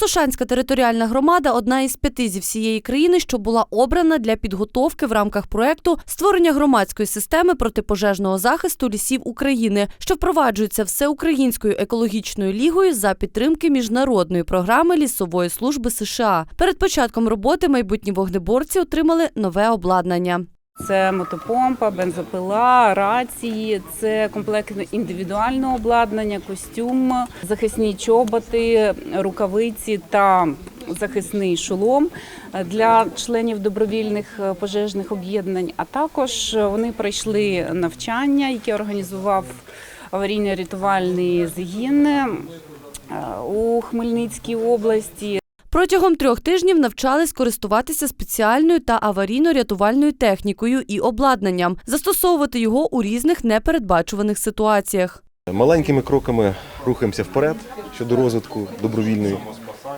Росошанська територіальна громада одна із п'яти зі всієї країни, що була обрана для підготовки в рамках проекту створення громадської системи протипожежного захисту лісів України, що впроваджується всеукраїнською екологічною лігою за підтримки міжнародної програми лісової служби США. Перед початком роботи майбутні вогнеборці отримали нове обладнання. Це мотопомпа, бензопила, рації, це комплект індивідуального обладнання, костюм, захисні чоботи, рукавиці та захисний шолом для членів добровільних пожежних об'єднань. А також вони пройшли навчання, яке організував аварійно-рятувальний згін е, у Хмельницькій області. Протягом трьох тижнів навчались користуватися спеціальною та аварійно-рятувальною технікою і обладнанням, застосовувати його у різних непередбачуваних ситуаціях. Маленькими кроками рухаємося вперед щодо розвитку добровільної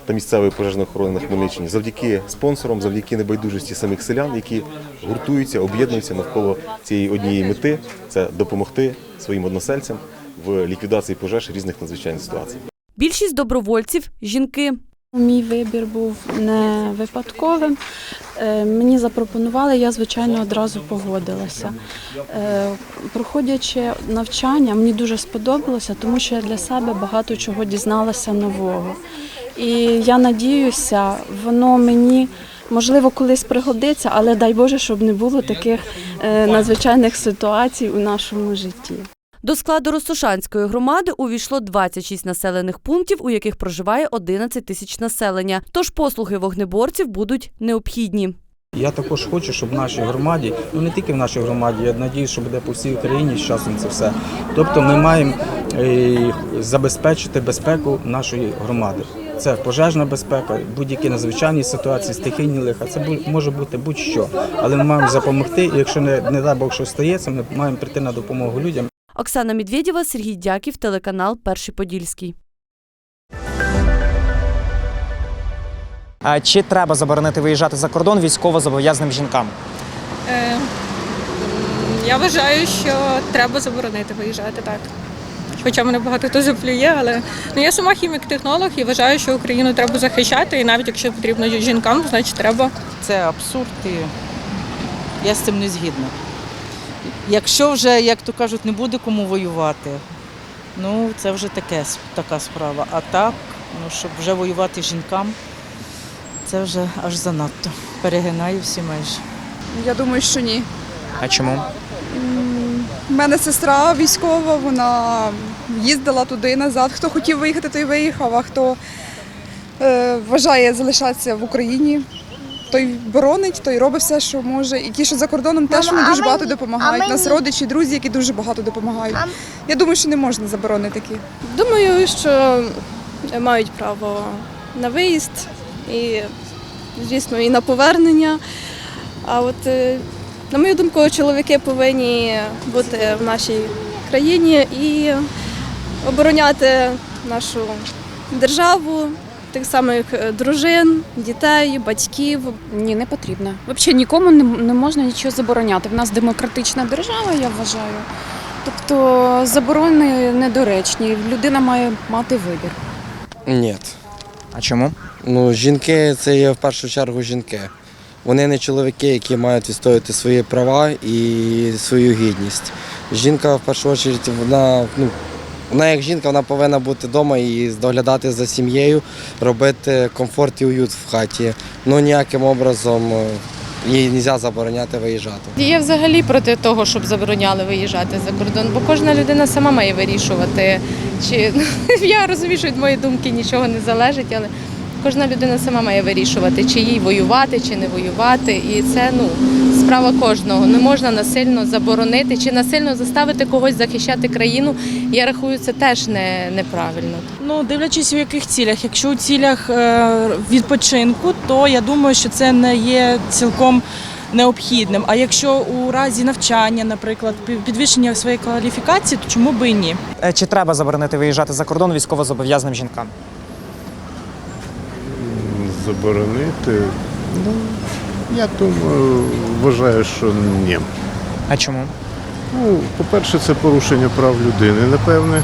та місцевої пожежної охорони на Хмельниччині завдяки спонсорам, завдяки небайдужості самих селян, які гуртуються, об'єднуються навколо цієї однієї мети це допомогти своїм односельцям в ліквідації пожеж різних надзвичайних ситуацій. Більшість добровольців жінки. Мій вибір був не випадковим. Е, Мені запропонували, я звичайно одразу погодилася. Е, Проходячи навчання, мені дуже сподобалося, тому що я для себе багато чого дізналася нового. І я надіюся, воно мені можливо колись пригодиться, але дай Боже, щоб не було таких е, надзвичайних ситуацій у нашому житті. До складу Ростошанської громади увійшло 26 населених пунктів, у яких проживає 11 тисяч населення. Тож послуги вогнеборців будуть необхідні. Я також хочу, щоб в нашій громаді, ну не тільки в нашій громаді, я надію, що буде по всій Україні з часом це все. Тобто ми маємо е, забезпечити безпеку нашої громади. Це пожежна безпека, будь-які надзвичайні ситуації, стихійні лиха. Це може бути будь-що. Але ми маємо допомогти. І якщо не, не дай Бог, що стається, ми маємо прийти на допомогу людям. Оксана Медведєва, Сергій Дяків, телеканал Перший Подільський. А Чи треба заборонити виїжджати за кордон військовозобов'язаним жінкам? Е, Я вважаю, що треба заборонити виїжджати так. Хоча мене багато хто заплює, але ну, я сама хімік-технолог і вважаю, що Україну треба захищати, і навіть якщо потрібно жінкам, значить треба. Це абсурд і я з цим не згідна. Якщо вже, як то кажуть, не буде кому воювати, ну це вже таке, така справа. А так, ну, щоб вже воювати жінкам, це вже аж занадто. Перегинаю всі майже. Я думаю, що ні. А чому? У мене сестра військова, вона їздила туди і назад. Хто хотів виїхати, той виїхав, а хто е, вважає залишатися в Україні, той боронить, той робить все, що може. І ті, що за кордоном, теж вони дуже багато допомагають. Нас родичі, друзі, які дуже багато допомагають. Я думаю, що не можна заборонити такі. Думаю, що мають право на виїзд і, звісно, і на повернення. А от, е, на мою думку, чоловіки повинні бути в нашій країні і обороняти нашу державу, тих самих е, дружин, дітей, батьків. Ні, не потрібно. Взагалі нікому не, не можна нічого забороняти. В нас демократична держава, я вважаю. Тобто заборони недоречні. Людина має мати вибір. Ні. А чому? Ну, жінки це є в першу чергу жінки. Вони не чоловіки, які мають відстоювати свої права і свою гідність. Жінка в першу чергу, вона, ну, вона як жінка, вона повинна бути вдома і доглядати за сім'єю, робити комфорт і уют в хаті. Ну ніяким образом е, їй не можна забороняти виїжджати. Я взагалі проти того, щоб забороняли виїжджати за кордон, бо кожна людина сама має вирішувати. Чи я розумію, що від моєї думки нічого не залежить, але кожна людина сама має вирішувати, чи їй воювати, чи не воювати. І це ну справа кожного. Не можна насильно заборонити чи насильно заставити когось захищати країну. Я рахую, це теж не, неправильно. Ну, дивлячись у яких цілях. Якщо у цілях е, відпочинку, то я думаю, що це не є цілком необхідним. А якщо у разі навчання, наприклад, пі- підвищення своєї кваліфікації, то чому би і ні? Е, Чи треба заборонити виїжджати за кордон військовозобов'язаним жінкам? Заборонити. Ну, я думаю, вважаю, що ні. А чому? Ну, по-перше, це порушення прав людини, напевне.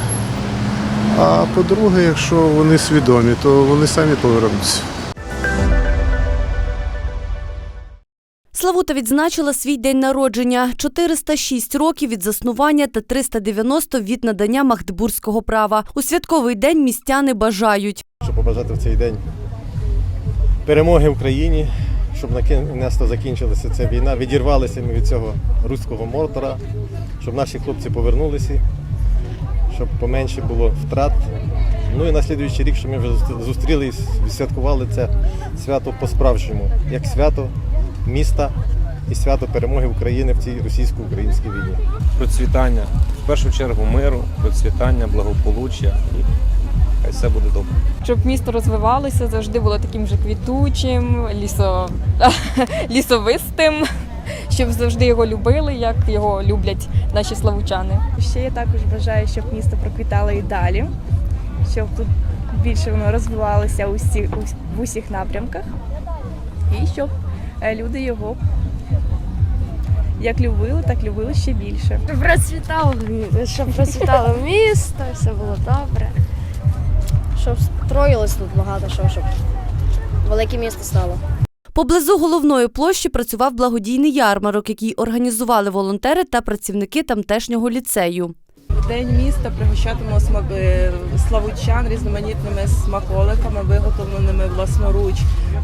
А по-друге, якщо вони свідомі, то вони самі повернуться. Славута відзначила свій день народження 406 років від заснування та 390 від надання Магдебурзького права. У святковий день містяни бажають Щоб побажати в цей день перемоги Україні, щоб накінець закінчилася ця війна, відірвалися ми від цього руського мортора, щоб наші хлопці повернулися, щоб поменше було втрат. Ну і на слідуючий рік, щоб ми вже зустріли і відсвяткували це свято по-справжньому, як свято міста і свято перемоги України в цій російсько-українській війні. процвітання, в першу чергу миру, процвітання, благополуччя хай все буде добре. щоб місто розвивалося, завжди було таким же квітучим, лісо... лісовистим, щоб завжди його любили, як його люблять наші славучани. Ще я також бажаю, щоб місто проквітало і далі, щоб тут більше воно розвивалося у всіх, в усіх напрямках, і щоб е, люди його як любили, так любили ще більше. Процвітало, щоб процвітало місто, все було добре. Щоб строїлось тут багато що, щоб велике місто стало. Поблизу головної площі працював благодійний ярмарок, який організували волонтери та працівники тамтешнього ліцею. В День міста пригощатимемо смак- славучан різноманітними смаколиками, виготовленими власноруч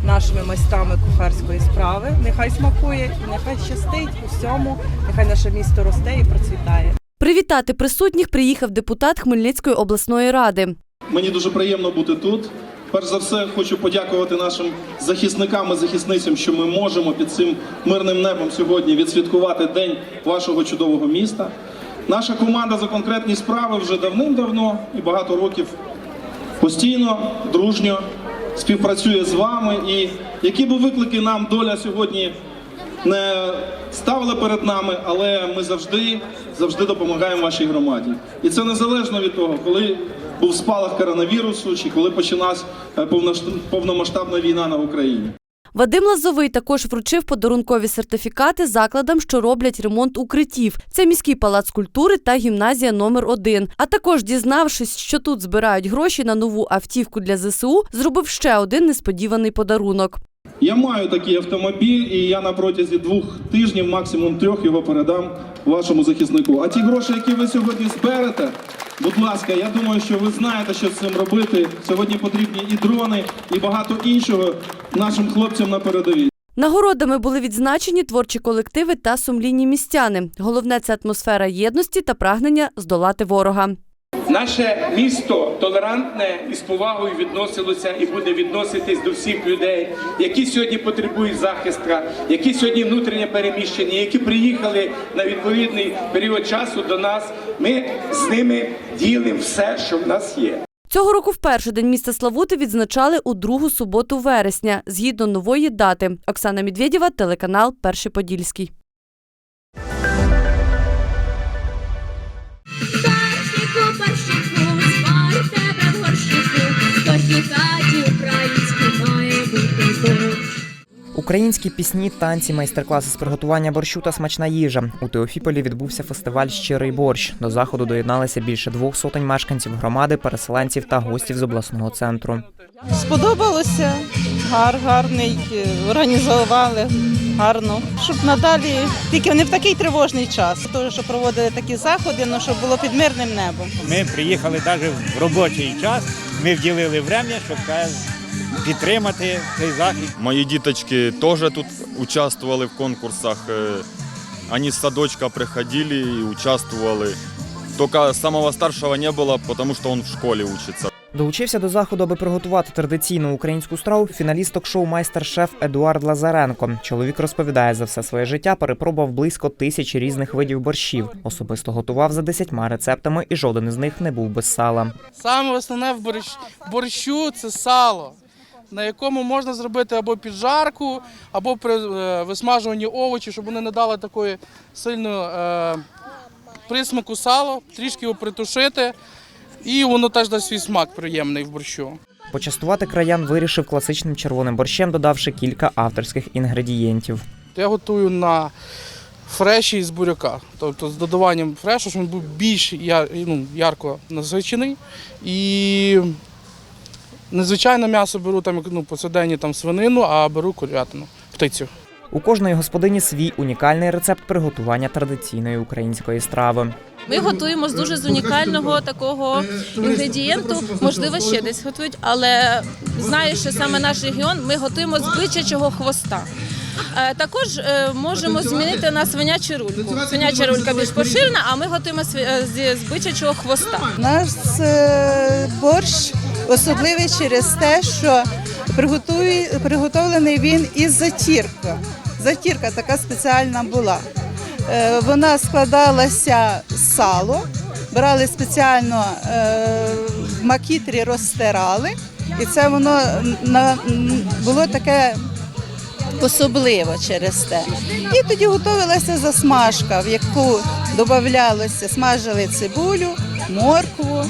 нашими майстрами кухарської справи. Нехай смакує і нехай щастить усьому, нехай наше місто росте і процвітає. Привітати присутніх приїхав депутат Хмельницької обласної ради. Мені дуже приємно бути тут. Перш за все, хочу подякувати нашим захисникам і захисницям, що ми можемо під цим мирним небом сьогодні відсвяткувати день вашого чудового міста. Наша команда за конкретні справи вже давним-давно і багато років постійно, дружньо співпрацює з вами. І які би виклики нам доля сьогодні не ставила перед нами, але ми завжди, завжди допомагаємо вашій громаді. І це незалежно від того, коли був спалах коронавірусу чи коли почалась е, повномасштабна війна на Україні. Вадим Лазовий також вручив подарункові сертифікати закладам, що роблять ремонт укриттів. Це міський палац культури та гімназія номер 1 А також дізнавшись, що тут збирають гроші на нову автівку для ЗСУ, зробив ще один несподіваний подарунок. Я маю такий автомобіль, і я на протязі двох тижнів, максимум трьох, його передам вашому захиснику. А ті гроші, які ви сьогодні зберете, будь ласка, я думаю, що ви знаєте, що з цим робити. Сьогодні потрібні і дрони, і багато іншого нашим хлопцям на передовій. Нагородами були відзначені творчі колективи та сумлінні містяни. Головне це атмосфера єдності та прагнення здолати ворога. Наше місто толерантне і з повагою відносилося і буде відноситись до всіх людей, які сьогодні потребують захисту, які сьогодні внутрішньо переміщені, які приїхали на відповідний період часу до нас. Ми з ними ділимо все, що в нас є. Цього року вперше День міста Славути відзначали у другу суботу вересня, згідно нової дати. Оксана Медведєва, телеканал Перший Подільський. Українські пісні, танці, майстер-класи з приготування борщу та смачна їжа. У Теофіполі відбувся фестиваль Щирий борщ. До заходу доєдналися більше двох сотень мешканців громади, переселенців та гостів з обласного центру. Сподобалося, гар, гарний, е, організували гарно. Щоб надалі, тільки не в такий тривожний час, теж, що проводили такі заходи, ну, щоб було під мирним небом. Ми приїхали навіть в робочий час. Ми вділили время, щоб підтримати цей захід. Мои діточки тоже тут участвовали в конкурсах. Э, Они с садочка приходили и участвовали. Только самого старшего не было, потому что он в школе учится. Долучився до заходу, аби приготувати традиційну українську страву фіналіст ток-шоу майстер-шеф Едуард Лазаренко. Чоловік розповідає за все своє життя, перепробував близько тисячі різних видів борщів. Особисто готував за десятьма рецептами, і жоден із них не був без сала. Саме основне в борщ- борщу це сало, на якому можна зробити або піджарку, або при е, висмажуванні овочів, щоб вони не дали такої сильної е, присмаку сала, трішки його притушити, і воно теж дасть свій смак приємний в борщу. Почастувати краян вирішив класичним червоним борщем, додавши кілька авторських інгредієнтів. Я готую на фреші з буряка. Тобто з додаванням фрешу, щоб він був більш ну, ярко насичений. І незвичайне м'ясо беру там, ну, повсякденні там свинину, а беру курятину, птицю. У кожної господині свій унікальний рецепт приготування традиційної української страви. Ми готуємо з дуже з унікального такого інгредієнту. Можливо, ще десь готують, але знаю, що саме наш регіон ми готуємо з бичачого хвоста. Е, Також е, можемо змінити на свинячу рульку. Свиняча рулька більш поширена, а ми готуємо е, з- бичачого хвоста. Наш борщ особливий через те, що приготовлений він із затірка. Затірка така спеціальна була. Е, Вона складалася з сало, брали спеціально е, в макітрі розтирали, і це воно було таке особливо через те. І тоді готувалася засмажка, в яку додавалося, смажили цибулю, моркву.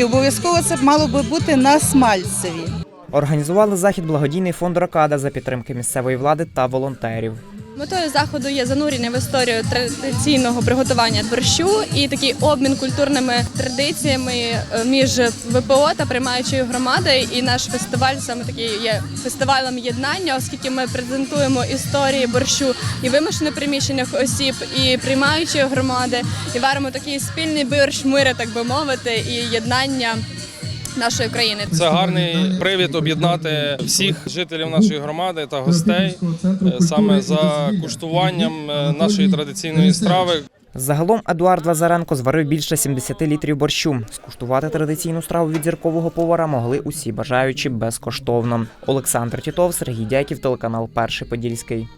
І обов'язково це мало би бути на смальцеві. Організували захід благодійний фонд Рокада за підтримки місцевої влади та волонтерів. Метою заходу є занурення в історію традиційного приготування борщу і такий обмін культурними традиціями е, між ВПО та приймаючою громадою. І наш фестиваль саме такий є фестивалем єднання, оскільки ми презентуємо історії борщу і вимушено приміщених осіб, і приймаючої громади, і варимо такий спільний борщ мира, так би мовити, і єднання нашої країни. Це гарний привід об'єднати всіх жителів нашої громади та гостей е, саме за куштуванням е, нашої традиційної страви. Загалом Едуард Лазаренко зварив більше 70 літрів борщу. Скуштувати традиційну страву від зіркового повара могли усі бажаючі безкоштовно. Олександр Тітов, Сергій Дяків, телеканал Перший Подільський.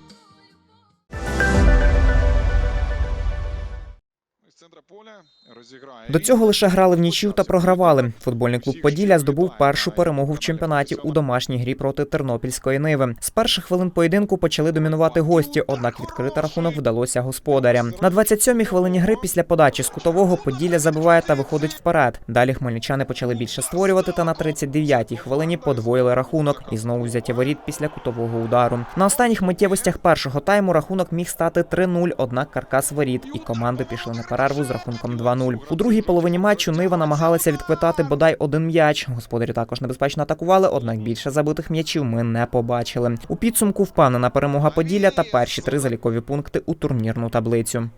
До цього лише грали в нічю та програвали. Футбольний клуб Поділля здобув першу перемогу в чемпіонаті у домашній грі проти Тернопільської Ниви. З перших хвилин поєдинку почали домінувати гості, однак відкрити рахунок вдалося господарям. На 27-й хвилині гри після подачі з кутового Поділля забиває та виходить вперед. Далі хмельничани почали більше створювати та на 39-й хвилині подвоїли рахунок і знову взяті воріт після кутового удару. На останніх миттєвостях першого тайму рахунок міг стати 3-0, однак каркас воріт, і команди пішли на перерву з рахунком 2-0. У другій половині матчу Нива намагалася відквитати бодай один м'яч. Господарі також небезпечно атакували, однак більше забитих м'ячів ми не побачили. У підсумку впевнена перемога Поділля та перші три залікові пункти у турнірну таблицю.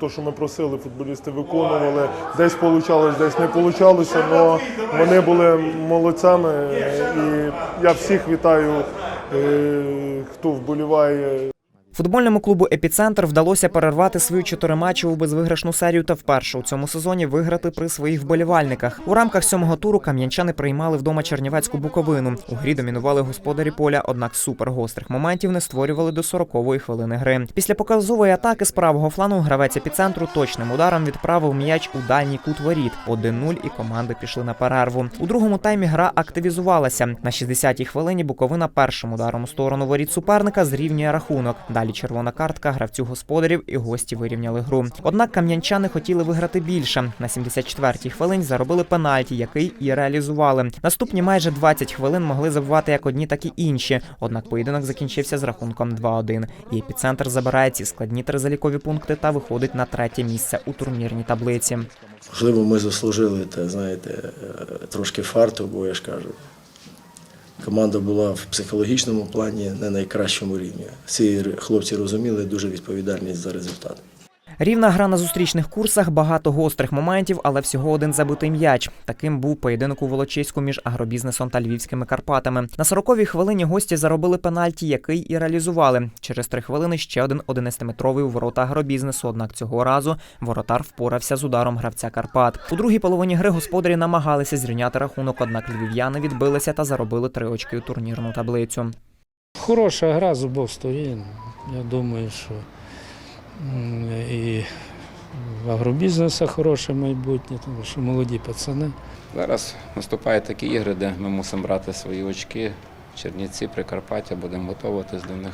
То, що ми просили, футболісти виконували. Десь вийшло, десь не вийшло, але вони були молодцями. І я всіх вітаю, е, хто вболіває Футбольному клубу Епіцентр вдалося перервати свою чотириматчеву безвиграшну серію та вперше у цьому сезоні виграти при своїх вболівальниках. У рамках сьомого туру кам'янчани приймали вдома Чернівецьку буковину. У грі домінували господарі поля, однак супергострих моментів не створювали до 40-ї хвилини гри. Після показової атаки з правого флану гравець епіцентру точним ударом відправив м'яч у дальній кут воріт. 1-0 і команди пішли на перерву. У другому таймі гра активізувалася. На 60-й хвилині Буковина першим ударом у сторону воріт суперника зрівнює рахунок. Далі червона картка гравцю господарів і гості вирівняли гру. Однак кам'янчани хотіли виграти більше. На 74-й хвилині заробили пенальті, який і реалізували. Наступні майже 20 хвилин могли забивати як одні, так і інші. Однак поєдинок закінчився з рахунком 2-1. І епіцентр забирає ці складні три залікові пункти та виходить на третє місце у турнірній таблиці. Можливо, ми заслужили те, знаєте, е, трошки фарту, бо я ж кажу. Команда була в психологічному плані не найкращому рівні. Ці хлопці розуміли дуже відповідальність за результат. Рівна гра на зустрічних курсах, багато гострих моментів, але всього один забитий м'яч. Таким був поєдинок у Волочиську між агробізнесом та львівськими Карпатами. На 40-й хвилині гості заробили пенальті, який і реалізували. Через три хвилини ще один 11-метровий у ворота агробізнесу. Однак цього разу воротар впорався з ударом гравця Карпат. У другій половині гри господарі намагалися зрівняти рахунок, однак львів'яни відбилися та заробили три очки у турнірну таблицю. Хороша гра з обох сторін. Я думаю, що і в агробізнесу хороше майбутнє, тому що молоді пацани. Зараз наступають такі ігри, де ми мусимо брати свої очки. Чернівці, Прикарпаття, будемо готуватись до них.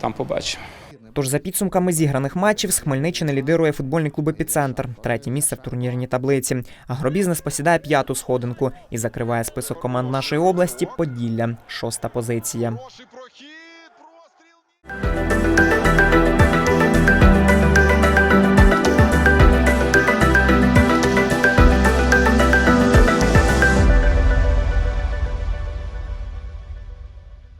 Там побачимо. Тож за підсумками зіграних матчів з Хмельниччини лідирує футбольний клуб «Епіцентр», третє місце в турнірній таблиці. Агробізнес посідає п'яту сходинку і закриває список команд нашої області Поділля, шоста позиція.